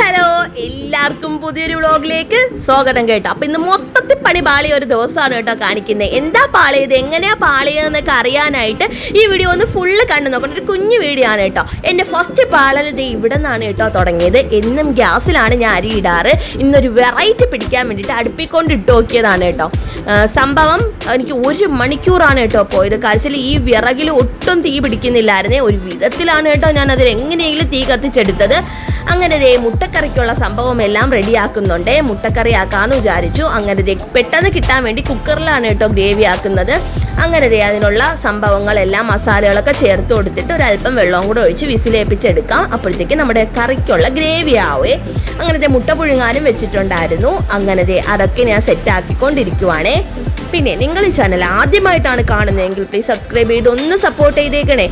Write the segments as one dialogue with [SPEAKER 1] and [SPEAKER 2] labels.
[SPEAKER 1] Hello എല്ലാവർക്കും പുതിയൊരു വ്ളോഗിലേക്ക് സ്വാഗതം കേട്ടോ. അപ്പൊ ഇന്ന് മൊത്തത്തിൽ പണി പാളിയ ഒരു ദിവസമാണ് കേട്ടോ കാണിക്കുന്നത് എന്താ പാളിയത് എങ്ങനെയാ പാളിയതെന്നൊക്കെ അറിയാനായിട്ട് ഈ വീഡിയോ ഒന്ന് ഫുള്ള് കണ്ടു നോക്കണം. ഒരു കുഞ്ഞു വീഡിയോ ആണ് കേട്ടോ. എന്റെ ഫസ്റ്റ് പാളൽ ഇത് ഇവിടെ നിന്നാണ് കേട്ടോ തുടങ്ങിയത്. എന്നും ഗ്യാസിലാണ് ഞാൻ അരി ഇടാറ്. ഇന്നൊരു വെറൈറ്റി പിടിക്കാൻ വേണ്ടിട്ട് അടുപ്പിക്കൊണ്ട് ഇട്ട് നോക്കിയതാണ് കേട്ടോ സംഭവം എനിക്ക് ഒരു മണിക്കൂറാണ് കേട്ടോ പോയത്. കാഴ്ചയിൽ ഈ വിറകിൽ ഒട്ടും തീ പിടിക്കുന്നില്ലായിരുന്നേ. ഒരു വിധത്തിലാണ് കേട്ടോ ഞാൻ അതിൽ എങ്ങനെയെങ്കിലും തീ കത്തിച്ചെടുത്തത്. അങ്ങനെ ദേ മുട്ടക്കറിക്കുള്ള സംഭവം എല്ലാം റെഡിയാക്കുന്നുണ്ട്. മുട്ടക്കറി ആക്കാന്ന് വിചാരിച്ചു. അങ്ങനെ ദേ പെട്ടെന്ന് കിട്ടാൻ വേണ്ടി കുക്കറിലാണ് കേട്ടോ ഗ്രേവി ആക്കുന്നത്. അങ്ങനെ ദേ അതിനുള്ള സംഭവങ്ങളെല്ലാം മസാലകളൊക്കെ ചേർത്ത് കൊടുത്തിട്ട് ഒരല്പം വെള്ളവും കൂടെ ഒഴിച്ച് വിസിലേപ്പിച്ചെടുക്കാം. അപ്പോഴത്തേക്ക് നമ്മുടെ കറിക്കുള്ള ഗ്രേവി ആവേ. അങ്ങനത്തെ മുട്ട പുഴുങ്ങാനും വെച്ചിട്ടുണ്ടായിരുന്നു. ദേ അതൊക്കെ ഞാൻ സെറ്റ് ആക്കിക്കൊണ്ടിരിക്കുവാണേ. പിന്നെ നിങ്ങൾ ഈ ചാനൽ ആദ്യമായിട്ടാണ് കാണുന്നതെങ്കിൽ പ്ലീസ് സബ്സ്ക്രൈബ് ചെയ്ത് ഒന്ന് സപ്പോർട്ട് ചെയ്തേക്കണേ.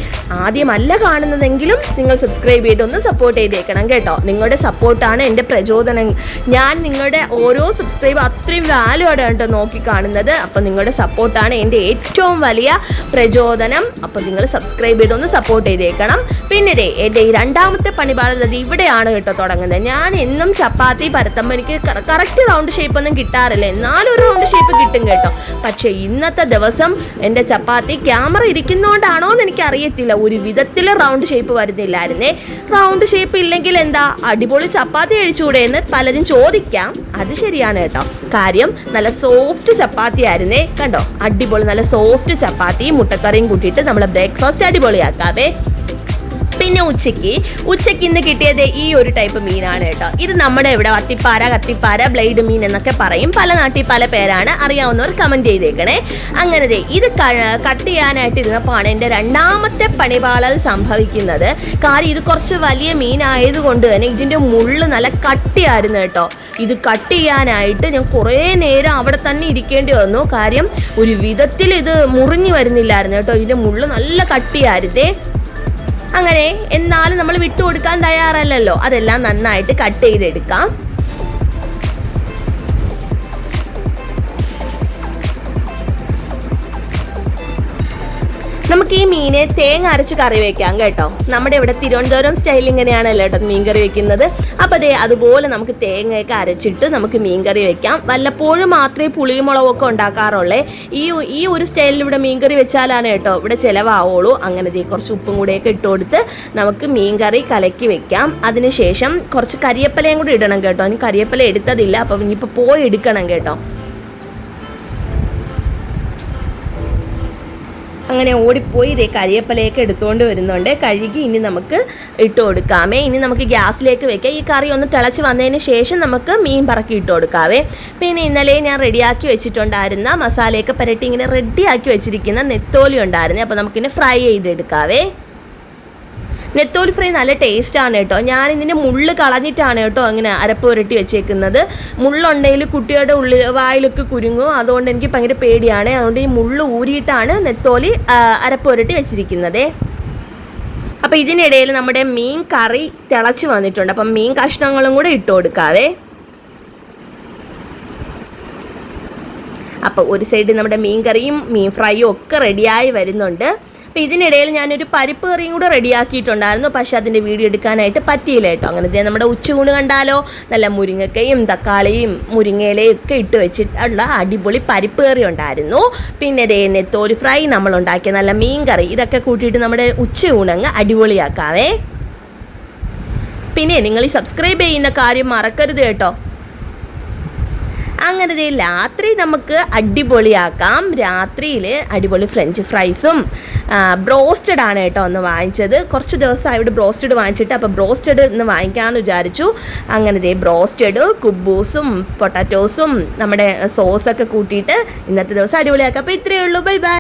[SPEAKER 1] ആദ്യമല്ല കാണുന്നതെങ്കിലും നിങ്ങൾ സബ്സ്ക്രൈബ് ചെയ്ത് ഒന്ന് സപ്പോർട്ട് ചെയ്തേക്കണം കേട്ടോ. നിങ്ങളുടെ സപ്പോർട്ടാണ് എന്റെ പ്രചോദനം. ഞാൻ നിങ്ങളുടെ ഓരോ സബ്സ്ക്രൈബ് അത്രയും വാല്യൂ ആണ് കേട്ടോ നോക്കി കാണുന്നത്. അപ്പോൾ നിങ്ങളുടെ സപ്പോർട്ടാണ് എന്റെ ഏറ്റവും വലിയ പ്രചോദനം. അപ്പോൾ നിങ്ങൾ സബ്സ്ക്രൈബ് ചെയ്ത് ഒന്ന് സപ്പോർട്ട് ചെയ്തേക്കണം. പിന്നെ ദേ എന്റെ ഈ രണ്ടാമത്തെ പണിപാടുന്നത് ഇവിടെയാണ് കേട്ടോ തുടങ്ങുന്നത്. ഞാൻ എന്നും ചപ്പാത്തി പരത്തുമ്പോൾ എനിക്ക് കറക്റ്റ് റൗണ്ട് ഷേപ്പ് ഒന്നും കിട്ടാറില്ല. എന്നാലും ഒരു റൗണ്ട് ഷേപ്പ് കിട്ടും കേട്ടോ. പക്ഷേ ഇന്നത്തെ ദിവസം എന്റെ ചപ്പാത്തി ക്യാമറ ഇരിക്കുന്നതുകൊണ്ടാണോ എന്ന് എനിക്ക് അറിയത്തില്ല ഒരു വിധത്തിൽ റൗണ്ട് ഷേപ്പ് വരുന്നില്ലായിരുന്നേ. റൗണ്ട് ഷേപ്പ് ഇല്ലെങ്കിൽ എന്താ അടിപൊളി ചപ്പാത്തി കഴിച്ചുകൂടെ എന്ന് പലരും ചോദിക്കാം. അത് ശരിയാണ് കേട്ടോ. കാര്യം നല്ല സോഫ്റ്റ് ചപ്പാത്തി ആയിരുന്നേ. കണ്ടോ? അടിപൊളി നല്ല സോഫ്റ്റ് ചപ്പാത്തിയും മുട്ടക്കറിയും കൂട്ടിയിട്ട് നമ്മൾ ബ്രേക്ക്ഫാസ്റ്റ് അടിപൊളിയാക്കാവേ. പിന്നെ ഉച്ചയ്ക്ക് ഉച്ചയ്ക്ക് ഇന്ന് കിട്ടിയത് ഈ ഒരു ടൈപ്പ് മീനാണ് കേട്ടോ. ഇത് നമ്മുടെ ഇവിടെ വത്തിപ്പാര കത്തിപ്പാര ബ്ലേഡ് മീൻ എന്നൊക്കെ പറയും. പല നാട്ടിൽ പല പേരാണ്. അറിയാവുന്നവർ കമന്റ് ചെയ്തേക്കണേ. അങ്ങനെ ഇത് കട്ട് ചെയ്യാനായിട്ട് ഇരുന്നപ്പോഴാണ് എന്റെ രണ്ടാമത്തെ പണിപാളൽ സംഭവിക്കുന്നത്. കാര്യം ഇത് കുറച്ച് വലിയ മീനായതുകൊണ്ട് തന്നെ ഇതിന്റെ മുള്ള് നല്ല കട്ടിയായിരുന്നു കേട്ടോ. ഇത് കട്ട് ചെയ്യാനായിട്ട് ഞാൻ കുറേ നേരം അവിടെ തന്നെ ഇരിക്കേണ്ടി വന്നു. കാര്യം ഒരു വിധത്തിൽ ഇത് മുറിഞ്ഞു വരുന്നില്ലായിരുന്നു കേട്ടോ. ഇതിന്റെ മുള്ള് നല്ല കട്ടിയായിരുന്നേ. അങ്ങനെ എന്നാലും നമ്മൾ വിട്ടുകൊടുക്കാൻ തയ്യാറല്ലല്ലോ. അതെല്ലാം നന്നായിട്ട് കട്ട് ചെയ്തെടുക്കാം. നമുക്ക് ഈ മീനെ തേങ്ങ അരച്ച് കറി വെക്കാം കേട്ടോ. നമ്മുടെ ഇവിടെ തിരുവനന്തപുരം സ്റ്റൈൽ ഇങ്ങനെയാണല്ലോ കേട്ടോ മീൻ കറി വെക്കുന്നത്. അപ്പോൾ അതെ അതുപോലെ നമുക്ക് തേങ്ങയൊക്കെ അരച്ചിട്ട് നമുക്ക് മീൻ കറി വെക്കാം. വല്ലപ്പോഴും മാത്രമേ പുളിമുളകൊക്കെ ഉണ്ടാക്കാറുള്ളേ. ഈ ഈ ഒരു സ്റ്റൈലിൽ ഇവിടെ മീൻ കറി വെച്ചാലാണ് കേട്ടോ ഇവിടെ ചിലവാവുള്ളൂ. അങ്ങനെ കുറച്ച് ഉപ്പും കൂടെയൊക്കെ ഇട്ട് കൊടുത്ത് നമുക്ക് മീൻ കറി കലക്കി വെക്കാം. അതിനുശേഷം കുറച്ച് കരിയപ്പലയും കൂടി ഇടണം കേട്ടോ. ഇനി കരിയപ്പല എടുത്തതില്ല. അപ്പൊ ഇനിയിപ്പോൾ പോയി എടുക്കണം കേട്ടോ. അങ്ങനെ ഓടിപ്പോയി ഇതേ കരിയപ്പലയൊക്കെ എടുത്തുകൊണ്ട് വരുന്നുണ്ട്. കഴുകി ഇനി നമുക്ക് ഇട്ട് കൊടുക്കാമേ. ഇനി നമുക്ക് ഗ്യാസിലേക്ക് വെക്കാം. ഈ കറി ഒന്ന് തിളച്ച് വന്നതിന് ശേഷം നമുക്ക് മീൻ പറക്കി ഇട്ട് കൊടുക്കാവേ. പിന്നെ ഇന്നലെ ഞാൻ റെഡിയാക്കി വെച്ചിട്ടുണ്ടായിരുന്ന മസാലയൊക്കെ പുരട്ടി ഇങ്ങനെ റെഡിയാക്കി വെച്ചിരിക്കുന്ന നെത്തോലി ഉണ്ടായിരുന്നേ. അപ്പോൾ നമുക്കിനി ഫ്രൈ ചെയ്തെടുക്കാവേ. നെത്തോലി ഫ്രൈ നല്ല ടേസ്റ്റാണ് കേട്ടോ. ഞാൻ ഇതിന്റെ മുള്ള് കളഞ്ഞിട്ടാണ് കേട്ടോ അങ്ങനെ അരപ്പ് പുരട്ടി വെച്ചേക്കുന്നത്. മുള്ളുണ്ടെങ്കിൽ കുട്ടിയുടെ ഉള്ളിൽ വായിലൊക്കെ കുരുങ്ങും. അതുകൊണ്ട് എനിക്ക് ഭയങ്കര പേടിയാണ്. അതുകൊണ്ട് ഈ മുള്ള് ഊരിയിട്ടാണ് നെത്തോലി അരപ്പ് പുരട്ടി വെച്ചിരിക്കുന്നത്. അപ്പോൾ ഇതിനിടയിൽ നമ്മുടെ മീൻ കറി തിളച്ച് വന്നിട്ടുണ്ട്. അപ്പം മീൻ കഷ്ണങ്ങളും കൂടെ ഇട്ട് കൊടുക്കാവേ. അപ്പോൾ ഒരു സൈഡ് നമ്മുടെ മീൻ കറിയും മീൻ ഫ്രൈയും ഒക്കെ റെഡിയായി വരുന്നുണ്ട്. അപ്പോൾ ഇതിനിടയിൽ ഞാനൊരു പരിപ്പ് കറിയും കൂടെ റെഡിയാക്കിയിട്ടുണ്ടായിരുന്നു. പക്ഷെ അതിന്റെ വീഡിയോ എടുക്കാനായിട്ട് പറ്റിയില്ല കേട്ടോ. അങ്ങനെ നമ്മുടെ ഉച്ചകൂണ് കണ്ടാലോ? നല്ല മുരിങ്ങക്കയും തക്കാളിയും മുരിങ്ങയിലയും ഒക്കെ ഇട്ട് വെച്ചിട്ടുള്ള അടിപൊളി പരിപ്പ് കറി ഉണ്ടായിരുന്നു. പിന്നെ ദേ നെത്തോലി ഫ്രൈ നമ്മൾ ഉണ്ടാക്കിയ നല്ല മീൻ കറി. ഇതൊക്കെ കൂട്ടിയിട്ട് നമ്മുടെ ഉച്ചയൂണങ്ങ് അടിപൊളിയാക്കാവേ. പിന്നെ നിങ്ങൾ ഈ സബ്സ്ക്രൈബ് ചെയ്യുന്ന കാര്യം മറക്കരുത് കേട്ടോ. അങ്ങനെ ദേ രാത്രി നമുക്ക് അടിപൊളിയാക്കാം. രാത്രിയിൽ അടിപൊളി ഫ്രഞ്ച് ഫ്രൈസും ബ്രോസ്റ്റഡ് ആണ് കേട്ടോ ഒന്ന് വാങ്ങിച്ചത്. കുറച്ച് ദിവസം ഇവിടെ ബ്രോസ്റ്റഡ് വാങ്ങിച്ചിട്ട് അപ്പോൾ ബ്രോസ്റ്റഡ് ഇന്ന് വാങ്ങിക്കാമെന്ന് വിചാരിച്ചു. അങ്ങനെ ദേ ബ്രോസ്റ്റഡ് കുബൂസും പൊട്ടാറ്റോസും നമ്മുടെ സോസൊക്കെ കൂട്ടിയിട്ട് ഇന്നത്തെ ദിവസം അടിപൊളിയാക്കാം. അപ്പോൾ ഇത്രയേ ഉള്ളൂ. Bye bye